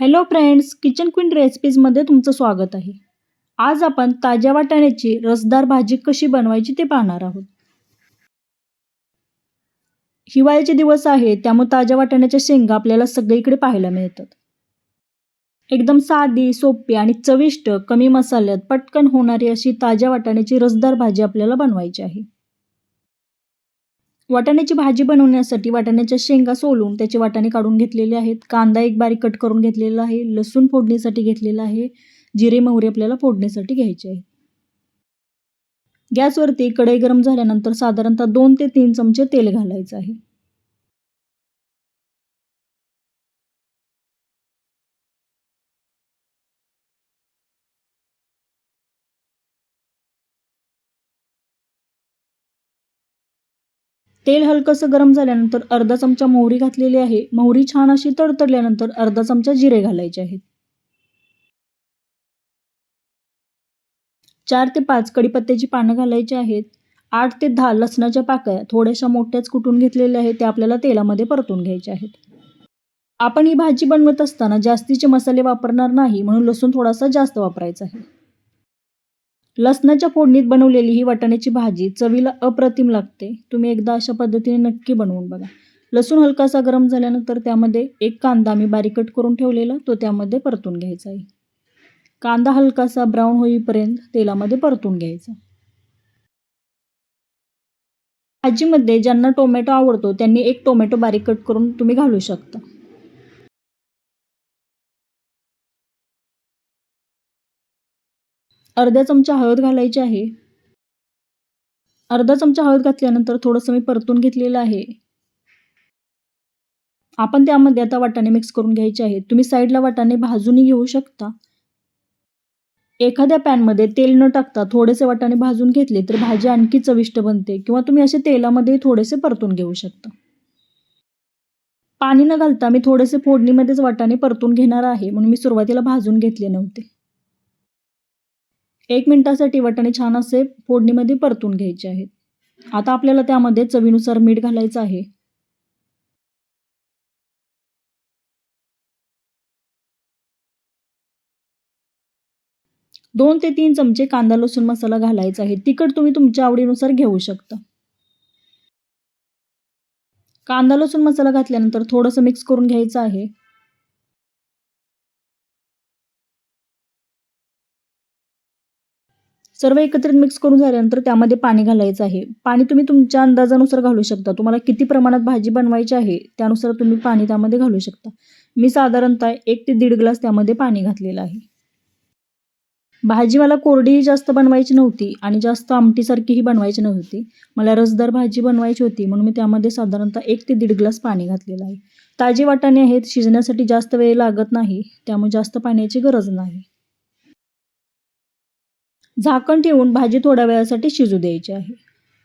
Hello friends kitchen queen रेसिपीजमध्ये तुमचं स्वागत आहे. आज आपण ताज्या वाटाण्याची रसदार भाजी कशी बनवायची ते पाहणार आहोत. हिवाळ्याचे दिवस आहे त्यामुळे ताज्या वाटाण्याच्या शेंगा आपल्याला सगळीकडे पाहायला मिळतात. एकदम साधी सोपी आणि चविष्ट कमी मसाल्यात पटकन होणारी अशी ताज्या वाटाण्याची रसदार भाजी आपल्याला बनवायची आहे. वाटाण्याची भाजी बनवण्यासाठी वाटाण्याच्या शेंगा सोलून त्याचे वाटाणे काढून घेतलेले आहेत. कांदा एक बारीक कट करून घेतलेला आहे. लसूण फोडणीसाठी घेतलेला आहे. जिरे मोहरी आपल्याला फोडणीसाठी घ्यायचे आहे गॅसवरती कढई गरम झाल्यानंतर साधारणतः दोन ते तीन चमचे तेल घालायचं आहे. तेल हलकंसं गरम झाल्यानंतर अर्धा चमचा मोहरी घातलेली आहे. मोहरी छान अशी तडतडल्यानंतर अर्धा चमचा जिरे घालायचे आहेत. चार ते पाच कडीपत्त्याची पानं घालायची आहेत. आठ ते दहा लसणाच्या पाकळ्या थोड्याशा मोठ्याच कुटून घेतलेल्या आहेत. त्या आपल्याला तेलामध्ये परतून घ्यायच्या आहेत. आपण ही भाजी बनवत असताना जास्तीचे मसाले वापरणार नाही म्हणून लसूण थोडासा जास्त वापरायचा आहे. लसणाच्या फोडणीत बनवलेली ही वाटाण्याची भाजी चवीला अप्रतिम लागते. तुम्ही एकदा अशा पद्धतीने नक्की बनवून बघा. लसूण हलकासा गरम झाल्यानंतर त्यामध्ये एक कांदा मी बारीक कट करून ठेवलेला तो त्यामध्ये परतून घ्यायचा आहे. कांदा हलकासा ब्राऊन होईपर्यंत तेलामध्ये परतून घ्यायचा. भाजीमध्ये ज्यांना टोमॅटो आवडतो त्यांनी एक टोमॅटो बारीक कट करून तुम्ही घालू शकता. अर्धा चमचा हळद घालायची आहे. अर्धा चमचा हळद घातल्यानंतर थोडंसं मी परतून घेतलेलं आहे. आपण त्यामध्ये आता वाटाणे मिक्स करून घ्यायचे आहेत. तुम्ही साईडला वाटाणे भाजूनही घेऊ शकता. एखाद्या पॅनमध्ये तेल न टाकता थोडेसे वाटाणे भाजून घेतले तर भाजी आणखी चविष्ट बनते किंवा तुम्ही असे तेलामध्ये थोडेसे परतून घेऊ शकता. पाणी न घालता मी थोडेसे फोडणीमध्येच वाटाणे परतून घेणार आहे. म्हणून मी सुरुवातीला भाजून घेतले नव्हते. एक मिनिटासाठी वटाणे छान असे फोडणीमध्ये परतून घ्यायचे आहेत. आता आपल्याला त्यामध्ये चवीनुसार मीठ घालायचं आहे. दोन ते तीन चमचे कांदा लसूण मसाला घालायचा आहे. तिखट तुम्ही तुमच्या आवडीनुसार घेऊ शकता. कांदा लसूण मसाला घातल्यानंतर थोडंसं मिक्स करून घ्यायचं आहे. सर्व एकत्रित मिक्स करून झाल्यानंतर त्यामध्ये पाणी घालायचं आहे. पाणी तुम्ही तुमच्या अंदाजानुसार घालू शकता. तुम्हाला किती प्रमाणात भाजी बनवायची आहे त्यानुसार तुम्ही पाणी त्यामध्ये घालू शकता. मी साधारणतः एक ते दीड ग्लास त्यामध्ये पाणी घातलेलं आहे. भाजी मला कोरडीही जास्त बनवायची नव्हती आणि जास्त आमटीसारखीही बनवायची नव्हती. मला रसदार भाजी बनवायची होती म्हणून मी त्यामध्ये साधारणतः एक ते दीड ग्लास पाणी घातलेलं आहे. ताजे वाटाणे आहेत शिजण्यासाठी जास्त वेळ लागत नाही त्यामुळे जास्त पाण्याची गरज नाही. झाकण ठेवून भाजी थोड्या वेळासाठी शिजू द्यायची आहे.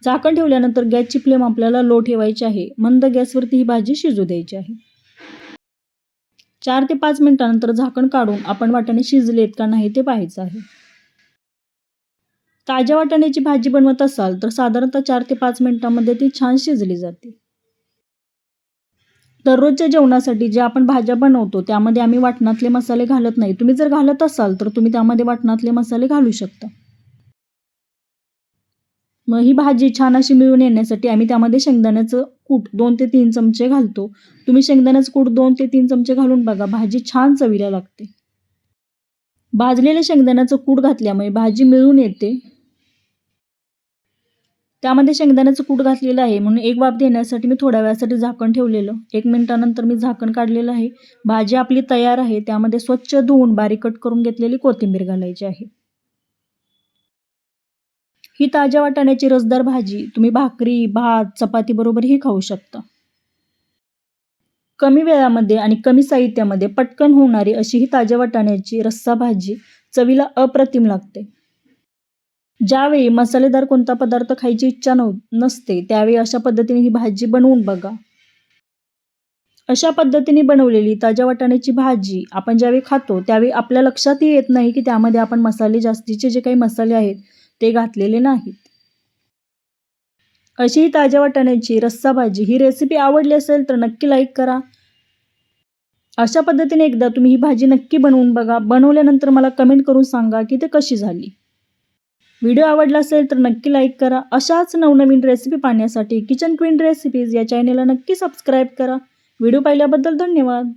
झाकण ठेवल्यानंतर गॅसची फ्लेम आपल्याला लो ठेवायची आहे. मंद गॅसवरती ही भाजी शिजू द्यायची आहे. चार ते पाच मिनिटानंतर झाकण काढून आपण वाटाणे शिजलेत का नाही ते पाहायचं आहे. ताज्या वाटाण्याची भाजी बनवत असाल तर साधारणतः चार ते पाच मिनिटांमध्ये ती छान शिजली जाते. दररोजच्या जेवणासाठी जे आपण भाज्या बनवतो त्यामध्ये आम्ही वाटणातले मसाले घालत नाही. तुम्ही जर घालत असाल तर तुम्ही त्यामध्ये वाटणातले मसाले घालू शकता. मग ही भाजी छान अशी मिळून येण्यासाठी आम्ही त्यामध्ये शेंगदाण्याचं कूट दोन ते तीन चमचे घालतो. तुम्ही शेंगदाण्याचं कूट दोन ते तीन चमचे घालून बघा भाजी छान चवीला लागते. भाजलेल्या शेंगदाण्याचं कूट घातल्यामुळे भाजी मिळून येते. त्यामध्ये शेंगदाण्याचं कूट घातलेलं आहे म्हणून एक वाफ देण्यासाठी मी थोड्या वेळासाठी झाकण ठेवलेलं. एक मिनिटानंतर मी झाकण काढलेलं आहे. भाजी आपली तयार आहे त्यामध्ये स्वच्छ धुवून बारीक कट करून घेतलेली कोथिंबीर घालायची आहे. ही ताज्या वाटाण्याची रसदार भाजी. तुम्ही भाकरी भात चपातीबरोबरही खाऊ शकता. कमी वेळामध्ये आणि कमी साहित्यामध्ये पटकन होणारी अशी ही ताज्या वाटाण्याची रस्सा भाजी चवीला अप्रतिम लागते. ज्यावेळी मसालेदार कोणता पदार्थ खायची इच्छा नव नसते त्यावेळी अशा पद्धतीने ही भाजी बनवून बघा. अशा पद्धतीने बनवलेली ताज्या वाटाण्याची भाजी आपण ज्यावेळी खातो त्यावेळी आपल्या लक्षातही येत नाही की त्यामध्ये आपण मसाले जास्तीचे जे काही मसाले आहेत ते घातलेले नाहीत. अशी ताज्या वाटाण्याची रस्सा भाजी ही रेसिपी आवडली असेल तर नक्की लाईक करा. अशा पद्धतीने एकदा तुम्ही ही भाजी नक्की बनवून बघा. बनवल्यानंतर मला कमेंट करून सांगा की ते कशी झाली. व्हिडिओ आवडला असेल तर नक्की लाईक करा. अशाच नवनवीन रेसिपी पाहण्यासाठी किचन क्वीन रेसिपीज या चॅनेलला नक्की सबस्क्राईब करा. व्हिडिओ पाहिल्याबद्दल धन्यवाद.